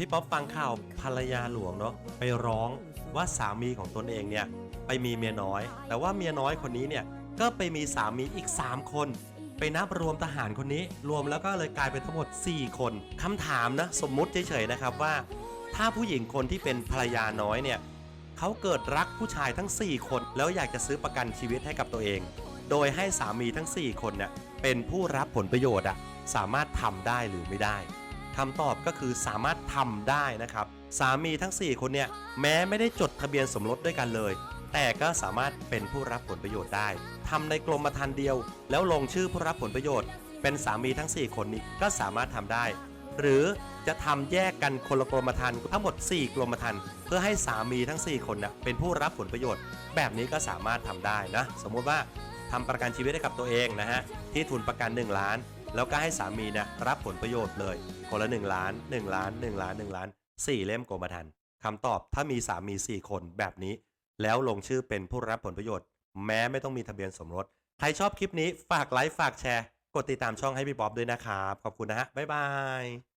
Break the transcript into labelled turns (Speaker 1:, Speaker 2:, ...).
Speaker 1: พี่ป๊อปฟังข่าวภรรยาหลวงเนาะไปร้องว่าสามีของตนเองเนี่ยไปมีเมียน้อย แต่ว่าเมียน้อยคนนี้เนี่ยก็ไปมีสามีอีก 3 คน ไปนับรวมทหารคนนี้ รวมแล้วก็เลยกลายเป็นทั้งหมด 4 คนคำถามนะสมมุติเฉยๆนะครับว่า ถ้าผู้หญิงคนที่เป็นภรรยาน้อยเนี่ยเขาเกิดรักผู้ชายทั้ง 4 คน แล้วอยากจะซื้อประกันชีวิตให้กับตัวเอง โดยให้สามีทั้ง 4 คนเนี่ยเป็นผู้รับผลประโยชน์อะสามารถทำได้หรือไม่ได้ คำตอบก็คือสามารถทำได้นะครับ สามีทั้ง 4 คนเนี่ยแม้ไม่ได้จดทะเบียนสมรสด้วยกันเลย แต่ก็สามารถเป็นผู้รับผลประโยชน์ได้ทำในกรมธรรม์เดียว แล้วลงชื่อผู้รับผลประโยชน์ เป็นสามีทั้ง 4 คนนี้ก็สามารถทำได้ หรือจะทำแยกกันคนละกรมธรรม์ทั้งหมด 4 กรมธรรม์เพื่อให้สามีทั้ง 4 คนน่ะเป็นผู้รับผลประโยชน์ แบบนี้ก็สามารถทำได้นะสมมติว่าทำประกันชีวิตให้กับตัวเองนะฮะที่ทุนประกัน 1 ล้าน แล้วก็ให้สามีนะรับผลประโยชน์เลย คนละ 1 ล้าน 1 ล้าน 1 ล้าน 1 ล้าน 4 เล่มกรมธรรม์คำตอบถ้ามีสามี 4 คนแบบนี้ แล้วลงชื่อเป็นผู้รับผลประโยชน์ แม้ไม่ต้องมีทะเบียนสมรส ใครชอบคลิปนี้ฝากไลค์ฝากแชร์ กดติดตามช่องให้พี่ป๊อบด้วยนะครับ ขอบคุณนะฮะบ๊ายบาย